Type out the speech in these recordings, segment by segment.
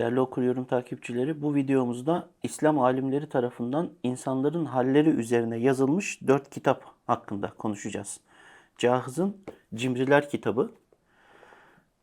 Değerli okuryyorum takipçileri, bu videomuzda İslam alimleri tarafından insanların halleri üzerine yazılmış dört kitap hakkında konuşacağız. Cahız'ın Cimriler kitabı,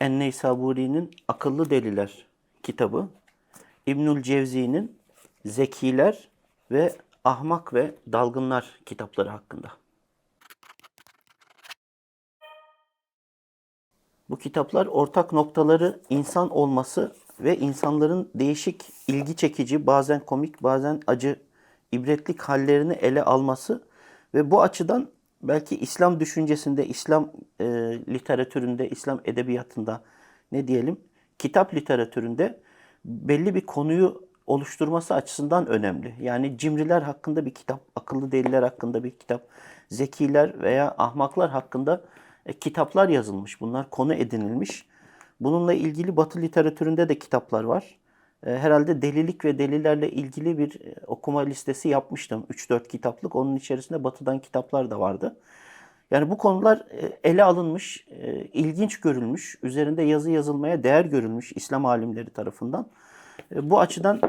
Enneysaburi'nin Akıllı Deliler kitabı, İbnül Cevzi'nin Zekiler ve Ahmak ve Dalgınlar kitapları hakkında. Bu kitaplar ortak noktaları insan olması ve insanların değişik, ilgi çekici, bazen komik, bazen acı, ibretlik hallerini ele alması ve bu açıdan belki İslam düşüncesinde, İslam e, literatüründe, İslam edebiyatında ne diyelim, kitap literatüründe belli bir konuyu oluşturması açısından önemli. Yani cimriler hakkında bir kitap, akıllı deliler hakkında bir kitap, zekiler veya ahmaklar hakkında e, kitaplar yazılmış. Bunlar konu edinilmiş. Bununla ilgili Batı literatüründe de kitaplar var. E, herhalde delilik ve delilerle ilgili bir e, okuma listesi yapmıştım. 3-4 kitaplık. Onun içerisinde Batı'dan kitaplar da vardı. Yani bu konular e, ele alınmış, ilginç görülmüş, üzerinde yazı yazılmaya değer görülmüş İslam alimleri tarafından. Bu açıdan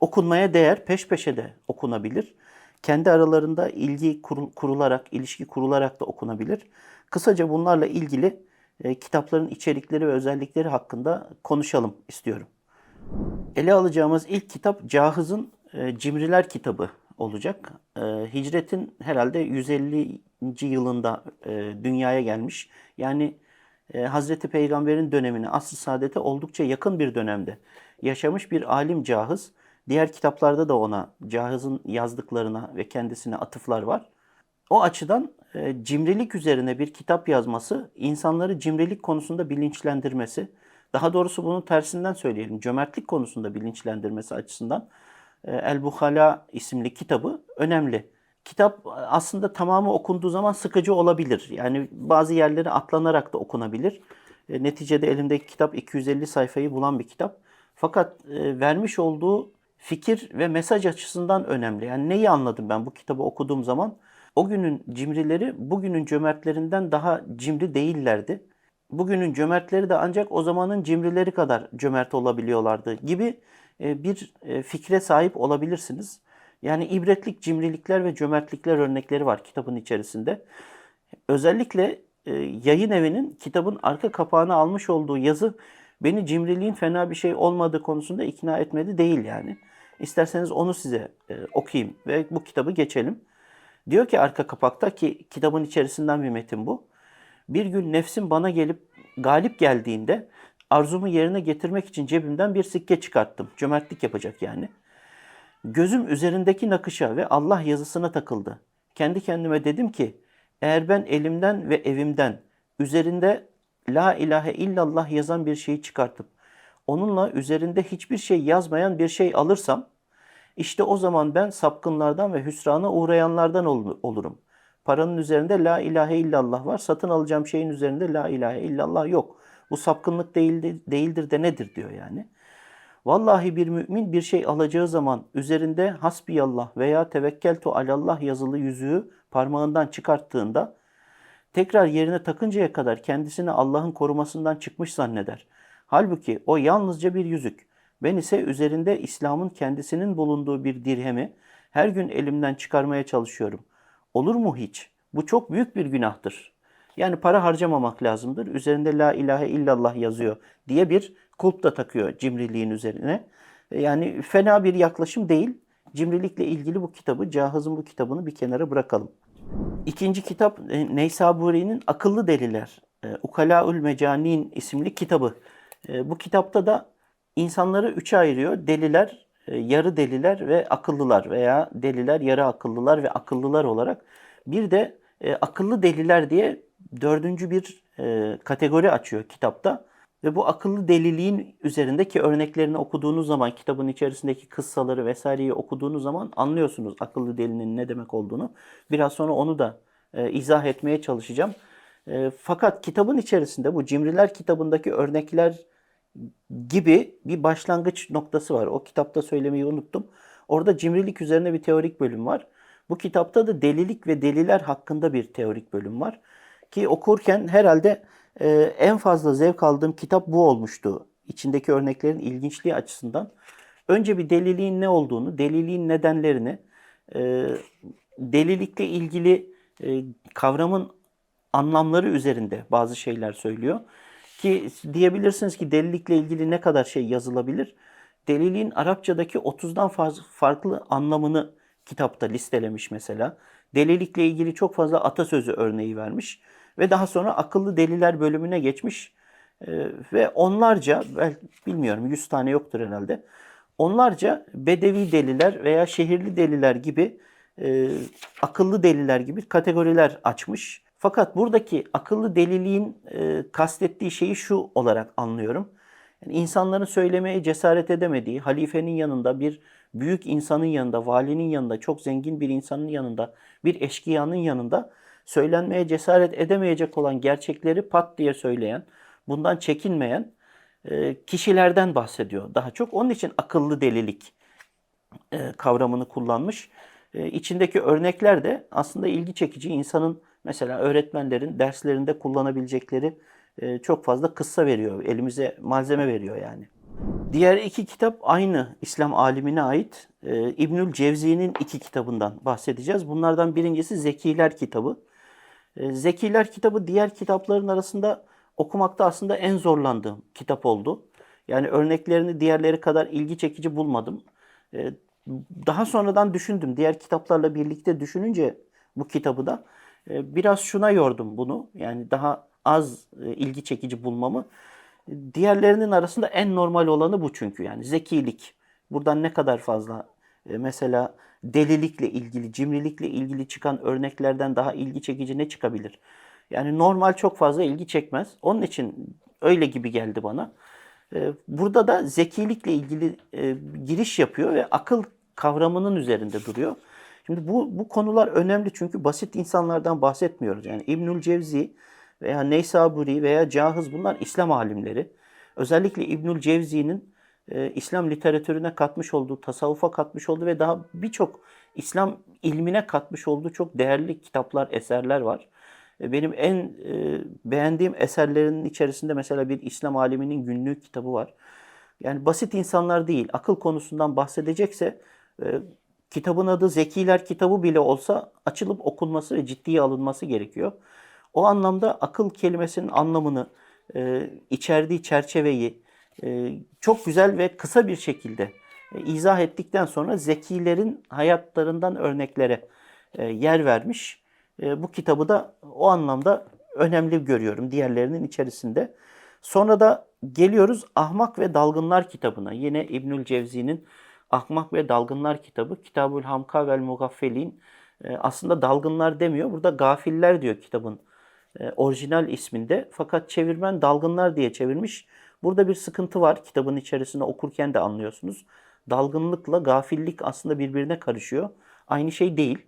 okunmaya değer, peş peşe de okunabilir. Kendi aralarında ilgi kurul- kurularak, ilişki kurularak da okunabilir. Kısaca bunlarla ilgili e, kitapların içerikleri ve özellikleri hakkında konuşalım istiyorum. Ele alacağımız ilk kitap Cahız'ın e, Cimriler kitabı olacak. E, hicretin herhalde 150. yılında dünyaya gelmiş. Yani Hazreti Peygamber'in dönemine, asr-ı saadete oldukça yakın bir dönemde yaşamış bir alim Cahız. Diğer kitaplarda da ona Cahız'ın yazdıklarına ve kendisine atıflar var. O açıdan cimrilik üzerine bir kitap yazması, insanları cimrilik konusunda bilinçlendirmesi, daha doğrusu bunun tersinden söyleyelim, cömertlik konusunda bilinçlendirmesi açısından e, El Buhala isimli kitabı önemli. Kitap aslında tamamı okunduğu zaman sıkıcı olabilir. Yani bazı yerleri atlanarak da okunabilir. E, neticede elimdeki kitap 250 sayfayı bulan bir kitap. Fakat e, vermiş olduğu fikir ve mesaj açısından önemli. Yani neyi anladım ben bu kitabı okuduğum zaman? O günün cimrileri bugünün cömertlerinden daha cimri değillerdi. Bugünün cömertleri de ancak o zamanın cimrileri kadar cömert olabiliyorlardı gibi e, bir e, fikre sahip olabilirsiniz. Yani ibretlik cimrilikler ve cömertlikler örnekleri var kitabın içerisinde. Özellikle e, yayın evinin kitabın arka kapağına almış olduğu yazı beni cimriliğin fena bir şey olmadığı konusunda ikna etmedi değil yani. İsterseniz onu size okuyayım ve bu kitabı geçelim. Diyor ki arka kapakta ki kitabın içerisinden bir metin bu. Bir gün nefsim bana gelip galip geldiğinde arzumu yerine getirmek için cebimden bir sikke çıkarttım. Cömertlik yapacak yani. Gözüm üzerindeki nakışa ve Allah yazısına takıldı. Kendi kendime dedim ki eğer ben elimden ve evimden üzerinde La ilahe illallah yazan bir şeyi çıkartıp onunla üzerinde hiçbir şey yazmayan bir şey alırsam işte o zaman ben sapkınlardan ve hüsrana uğrayanlardan ol- olurum. Paranın üzerinde la ilahe illallah var. Satın alacağım şeyin üzerinde la ilahe illallah yok. Bu sapkınlık değildir, değildir de nedir diyor yani. Vallahi bir mümin bir şey alacağı zaman üzerinde hasbiyallah veya tevekkeltu alallah yazılı yüzüğü parmağından çıkarttığında tekrar yerine takıncaya kadar kendisini Allah'ın korumasından çıkmış zanneder. Halbuki o yalnızca bir yüzük. Ben ise üzerinde İslam'ın kendisinin bulunduğu bir dirhemi her gün elimden çıkarmaya çalışıyorum. Olur mu hiç? Bu çok büyük bir günahtır. Yani para harcamamak lazımdır. Üzerinde la ilahe illallah yazıyor diye bir kulp da takıyor cimriliğin üzerine. Yani fena bir yaklaşım değil. Cimrilikle ilgili bu kitabı, Cahız'ın bu kitabını bir kenara bırakalım. İkinci kitap e, Neysaburi'nin Akıllı Deliler, e, Ukalaül Mecanin isimli kitabı. E, Bu kitapta da insanları üçe ayırıyor. Deliler, e, yarı deliler ve akıllılar veya deliler, yarı akıllılar ve akıllılar olarak. Bir de e, akıllı deliler diye dördüncü bir e, kategori açıyor kitapta. Ve bu akıllı deliliğin üzerindeki örneklerini okuduğunuz zaman, kitabın içerisindeki kıssaları vesaireyi okuduğunuz zaman anlıyorsunuz akıllı delinin ne demek olduğunu. Biraz sonra onu da izah etmeye çalışacağım. Fakat kitabın içerisinde bu Cimriler kitabındaki örnekler gibi bir başlangıç noktası var. O kitapta söylemeyi unuttum. Orada cimrilik üzerine bir teorik bölüm var. Bu kitapta da delilik ve deliler hakkında bir teorik bölüm var. Ki okurken herhalde e, en fazla zevk aldığım kitap bu olmuştu. içindeki örneklerin ilginçliği açısından önce bir deliliğin ne olduğunu, deliliğin nedenlerini, e, delilikle ilgili e, kavramın anlamları üzerinde bazı şeyler söylüyor. Ki diyebilirsiniz ki delilikle ilgili ne kadar şey yazılabilir? Deliliğin Arapçadaki 30'dan fazla farklı anlamını kitapta listelemiş mesela. Delilikle ilgili çok fazla atasözü örneği vermiş ve daha sonra akıllı deliler bölümüne geçmiş Ee, ve onlarca bilmiyorum 100 tane yoktur herhalde. Onlarca bedevi deliler veya şehirli deliler gibi e, akıllı deliler gibi kategoriler açmış. Fakat buradaki akıllı deliliğin e, kastettiği şeyi şu olarak anlıyorum. Yani insanların söylemeye cesaret edemediği, halifenin yanında bir büyük insanın yanında, valinin yanında, çok zengin bir insanın yanında, bir eşkıyanın yanında söylenmeye cesaret edemeyecek olan gerçekleri pat diye söyleyen, bundan çekinmeyen e, kişilerden bahsediyor daha çok. Onun için akıllı delilik e, kavramını kullanmış. E, içindeki örnekler de aslında ilgi çekici. İnsanın mesela öğretmenlerin derslerinde kullanabilecekleri e, çok fazla kıssa veriyor. Elimize malzeme veriyor yani. Diğer iki kitap aynı İslam alimine ait. E, İbnül Cevzi'nin iki kitabından bahsedeceğiz. Bunlardan birincisi Zekiler kitabı. E, Zekiler kitabı diğer kitapların arasında okumakta aslında en zorlandığım kitap oldu. Yani örneklerini diğerleri kadar ilgi çekici bulmadım. Daha sonradan düşündüm. Diğer kitaplarla birlikte düşününce bu kitabı da biraz şuna yordum bunu. Yani daha az e, ilgi çekici bulmamı. Diğerlerinin arasında en normal olanı bu çünkü. Yani zekilik. Buradan ne kadar fazla e, mesela delilikle ilgili, cimrilikle ilgili çıkan örneklerden daha ilgi çekici ne çıkabilir? Yani normal çok fazla ilgi çekmez. Onun için öyle gibi geldi bana. Ee, burada da zekilikle ilgili e, giriş yapıyor ve akıl kavramının üzerinde duruyor. Şimdi bu, bu konular önemli çünkü basit insanlardan bahsetmiyoruz. Yani İbnül Cevzi veya Neysaburi veya Cahız bunlar İslam alimleri. Özellikle İbnül Cevzi'nin e, İslam literatürüne katmış olduğu, tasavvufa katmış olduğu ve daha birçok İslam ilmine katmış olduğu çok değerli kitaplar, eserler var. E, benim en e, beğendiğim eserlerinin içerisinde mesela bir İslam aliminin günlük kitabı var. Yani basit insanlar değil, akıl konusundan bahsedecekse e, kitabın adı Zekiler kitabı bile olsa açılıp okunması ve ciddiye alınması gerekiyor. O anlamda akıl kelimesinin anlamını, e, içerdiği çerçeveyi e, çok güzel ve kısa bir şekilde e, izah ettikten sonra zekilerin hayatlarından örneklere e, yer vermiş. E, bu kitabı da o anlamda önemli görüyorum diğerlerinin içerisinde. Sonra da geliyoruz Ahmak ve Dalgınlar kitabına. Yine İbnül Cevzi'nin Ahmak ve Dalgınlar kitabı. Kitabül Hamka vel Mugaffelin. E, aslında dalgınlar demiyor. Burada gafiller diyor kitabın e, orijinal isminde. Fakat çevirmen dalgınlar diye çevirmiş. Burada bir sıkıntı var. Kitabın içerisinde okurken de anlıyorsunuz. Dalgınlıkla gafillik aslında birbirine karışıyor. Aynı şey değil.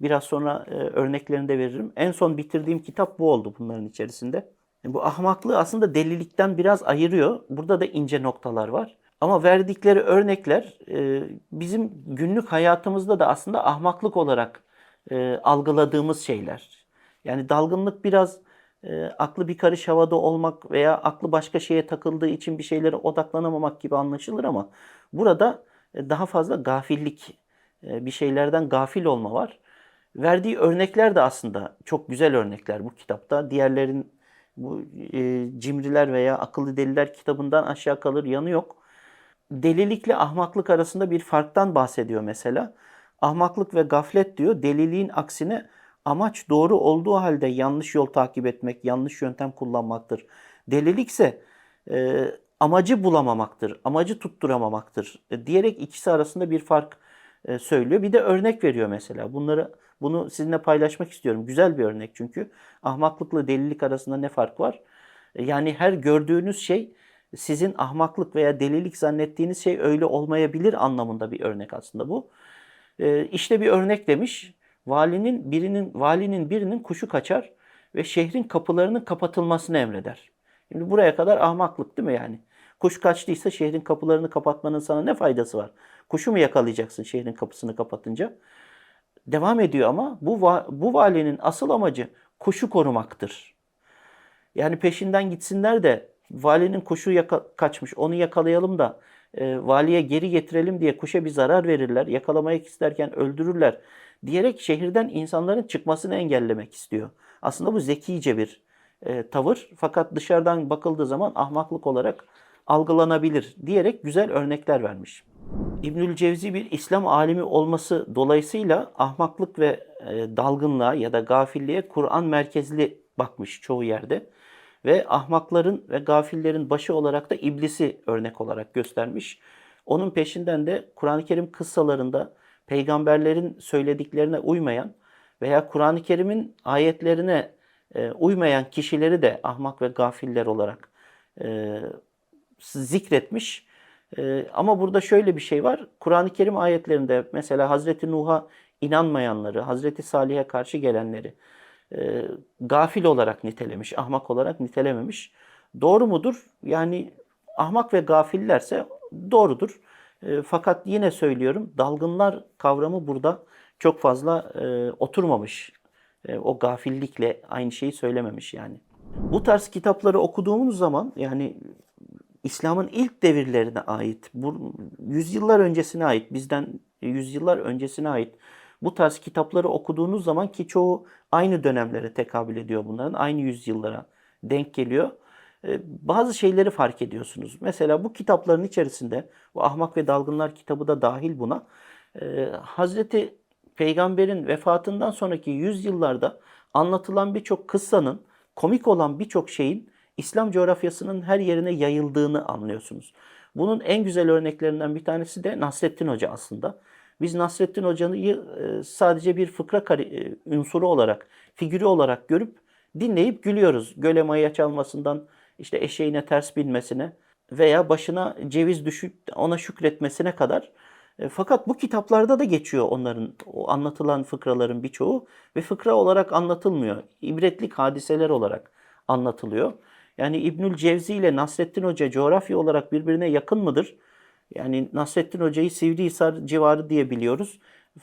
Biraz sonra e, örneklerini de veririm. En son bitirdiğim kitap bu oldu bunların içerisinde. E, bu ahmaklığı aslında delilikten biraz ayırıyor. Burada da ince noktalar var. Ama verdikleri örnekler e, bizim günlük hayatımızda da aslında ahmaklık olarak e, algıladığımız şeyler. Yani dalgınlık biraz e, aklı bir karış havada olmak veya aklı başka şeye takıldığı için bir şeylere odaklanamamak gibi anlaşılır ama burada e, daha fazla gafillik, bir şeylerden gafil olma var. Verdiği örnekler de aslında çok güzel örnekler bu kitapta. Diğerlerin bu e, cimriler veya akıllı deliler kitabından aşağı kalır yanı yok. Delilikle ahmaklık arasında bir farktan bahsediyor mesela. Ahmaklık ve gaflet diyor. Deliliğin aksine amaç doğru olduğu halde yanlış yol takip etmek, yanlış yöntem kullanmaktır. Delilikse e, amacı bulamamaktır, amacı tutturamamaktır e, diyerek ikisi arasında bir fark e, söylüyor. Bir de örnek veriyor mesela. Bunları bunu sizinle paylaşmak istiyorum. Güzel bir örnek çünkü. Ahmaklıkla delilik arasında ne fark var? E, yani her gördüğünüz şey sizin ahmaklık veya delilik zannettiğiniz şey öyle olmayabilir anlamında bir örnek aslında bu. E, işte bir örnek demiş. Valinin birinin valinin birinin kuşu kaçar ve şehrin kapılarının kapatılmasını emreder. Şimdi buraya kadar ahmaklık değil mi yani? Kuş kaçtıysa şehrin kapılarını kapatmanın sana ne faydası var? Kuşu mu yakalayacaksın şehrin kapısını kapatınca? Devam ediyor ama bu bu valinin asıl amacı kuşu korumaktır. Yani peşinden gitsinler de valinin kuşu yaka- kaçmış onu yakalayalım da e, valiye geri getirelim diye kuşa bir zarar verirler. Yakalamaya isterken öldürürler diyerek şehirden insanların çıkmasını engellemek istiyor. Aslında bu zekice bir e, tavır fakat dışarıdan bakıldığı zaman ahmaklık olarak algılanabilir diyerek güzel örnekler vermiş. İbnül Cevzi bir İslam alimi olması dolayısıyla ahmaklık ve e, dalgınlığa ya da gafilliğe Kur'an merkezli bakmış çoğu yerde. Ve ahmakların ve gafillerin başı olarak da iblisi örnek olarak göstermiş. Onun peşinden de Kur'an-ı Kerim kıssalarında peygamberlerin söylediklerine uymayan veya Kur'an-ı Kerim'in ayetlerine e, uymayan kişileri de ahmak ve gafiller olarak e, zikretmiş. Ee, ama burada şöyle bir şey var. Kur'an-ı Kerim ayetlerinde mesela Hazreti Nuh'a inanmayanları, Hazreti Salih'e karşı gelenleri e, gafil olarak nitelemiş, ahmak olarak nitelememiş. Doğru mudur? Yani ahmak ve gafillerse doğrudur. E, fakat yine söylüyorum dalgınlar kavramı burada çok fazla e, oturmamış. E, o gafillikle aynı şeyi söylememiş yani. Bu tarz kitapları okuduğumuz zaman yani İslam'ın ilk devirlerine ait, bu yüzyıllar öncesine ait, bizden yüzyıllar öncesine ait bu tarz kitapları okuduğunuz zaman ki çoğu aynı dönemlere tekabül ediyor bunların, aynı yüzyıllara denk geliyor. e, Bazı şeyleri fark ediyorsunuz. Mesela bu kitapların içerisinde, bu Ahmak ve Dalgınlar kitabı da dahil buna, e, Hazreti Peygamber'in vefatından sonraki yüzyıllarda anlatılan birçok kıssanın, komik olan birçok şeyin İslam coğrafyasının her yerine yayıldığını anlıyorsunuz. Bunun en güzel örneklerinden bir tanesi de Nasrettin Hoca aslında. Biz Nasrettin Hoca'yı e, sadece bir fıkra e, unsuru olarak, figürü olarak görüp dinleyip gülüyoruz. Göle maya çalmasından işte eşeğine ters binmesine veya başına ceviz düşüp ona şükretmesine kadar. E, Fakat bu kitaplarda da geçiyor onların o anlatılan fıkraların birçoğu ve fıkra olarak anlatılmıyor. İbretlik hadiseler olarak anlatılıyor. Yani İbnül Cevzi ile Nasrettin Hoca coğrafya olarak birbirine yakın mıdır? Yani Nasrettin Hoca'yı Sivrihisar civarı diye biliyoruz.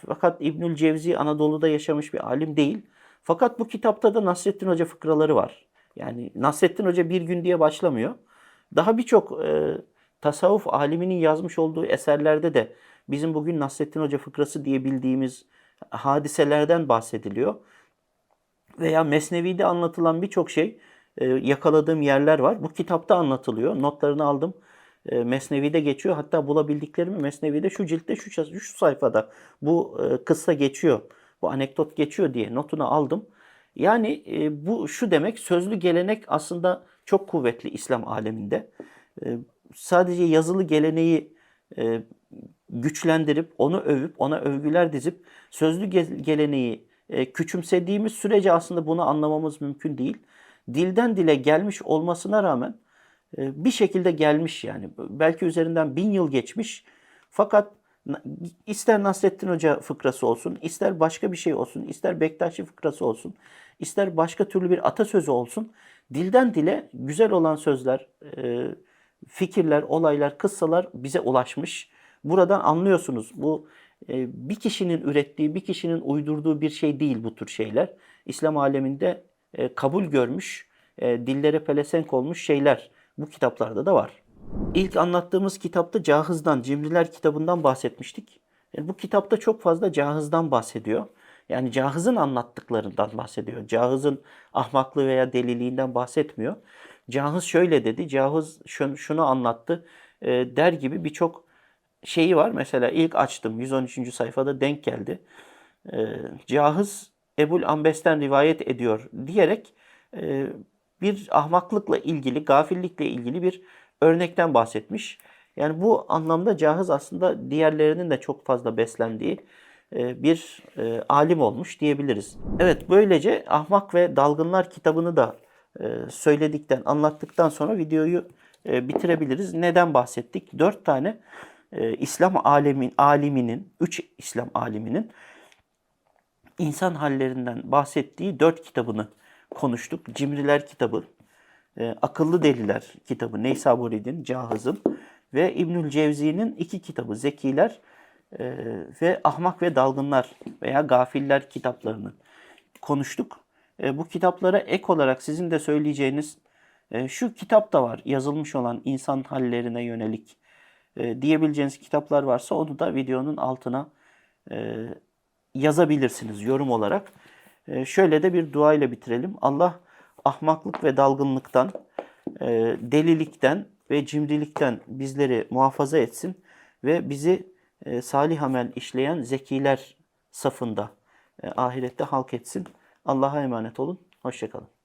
Fakat İbnül Cevzi Anadolu'da yaşamış bir alim değil. Fakat bu kitapta da Nasrettin Hoca fıkraları var. Yani Nasrettin Hoca bir gün diye başlamıyor. Daha birçok e, tasavvuf aliminin yazmış olduğu eserlerde de bizim bugün Nasrettin Hoca fıkrası diye bildiğimiz hadiselerden bahsediliyor. Veya Mesnevi'de anlatılan birçok şey e, yakaladığım yerler var. Bu kitapta anlatılıyor. Notlarını aldım. E, Mesnevi'de geçiyor. Hatta bulabildiklerimi Mesnevi'de şu ciltte şu, şu sayfada bu e, kıssa geçiyor. Bu anekdot geçiyor diye notunu aldım. Yani e, bu şu demek sözlü gelenek aslında çok kuvvetli İslam aleminde. E, sadece yazılı geleneği e, güçlendirip onu övüp ona övgüler dizip sözlü ge- geleneği e, küçümsediğimiz sürece aslında bunu anlamamız mümkün değil. Dilden dile gelmiş olmasına rağmen bir şekilde gelmiş yani. Belki üzerinden bin yıl geçmiş. Fakat ister Nasrettin Hoca fıkrası olsun, ister başka bir şey olsun, ister Bektaşi fıkrası olsun, ister başka türlü bir atasözü olsun. Dilden dile güzel olan sözler, e, fikirler, olaylar, kıssalar bize ulaşmış. Buradan anlıyorsunuz bu e, bir kişinin ürettiği, bir kişinin uydurduğu bir şey değil bu tür şeyler. İslam aleminde e, kabul görmüş, dillere pelesenk olmuş şeyler bu kitaplarda da var. İlk anlattığımız kitapta Cahız'dan, Cimriler kitabından bahsetmiştik. Yani bu kitapta çok fazla Cahız'dan bahsediyor. Yani Cahız'ın anlattıklarından bahsediyor. Cahız'ın ahmaklığı veya deliliğinden bahsetmiyor. Cahız şöyle dedi, Cahız şunu, anlattı e, der gibi birçok şeyi var. Mesela ilk açtım 113. sayfada denk geldi. E, Cahız Ebul Ambes'ten rivayet ediyor diyerek e, bir ahmaklıkla ilgili, gafillikle ilgili bir örnekten bahsetmiş. Yani bu anlamda Cahız aslında diğerlerinin de çok fazla beslendiği e, bir e, alim olmuş diyebiliriz. Evet böylece Ahmak ve Dalgınlar kitabını da e, söyledikten, anlattıktan sonra videoyu bitirebiliriz. Neden bahsettik? Dört tane İslam alemin, aliminin, üç İslam aliminin insan hallerinden bahsettiği dört kitabını konuştuk. Cimriler kitabı, e, Akıllı Deliler kitabı Neysaburi'nin, Cahız'ın ve İbnül Cevzi'nin iki kitabı Zekiler e, ve Ahmak ve Dalgınlar veya Gafiller kitaplarını konuştuk. E, bu kitaplara ek olarak sizin de söyleyeceğiniz E, şu kitap da var yazılmış olan insan hallerine yönelik e, diyebileceğiniz kitaplar varsa onu da videonun altına e, yazabilirsiniz yorum olarak. E, şöyle de bir dua ile bitirelim. Allah ahmaklık ve dalgınlıktan, e, delilikten ve cimrilikten bizleri muhafaza etsin ve bizi e, salih amel işleyen zekiler safında e, ahirette halk etsin. Allah'a emanet olun. Hoşçakalın.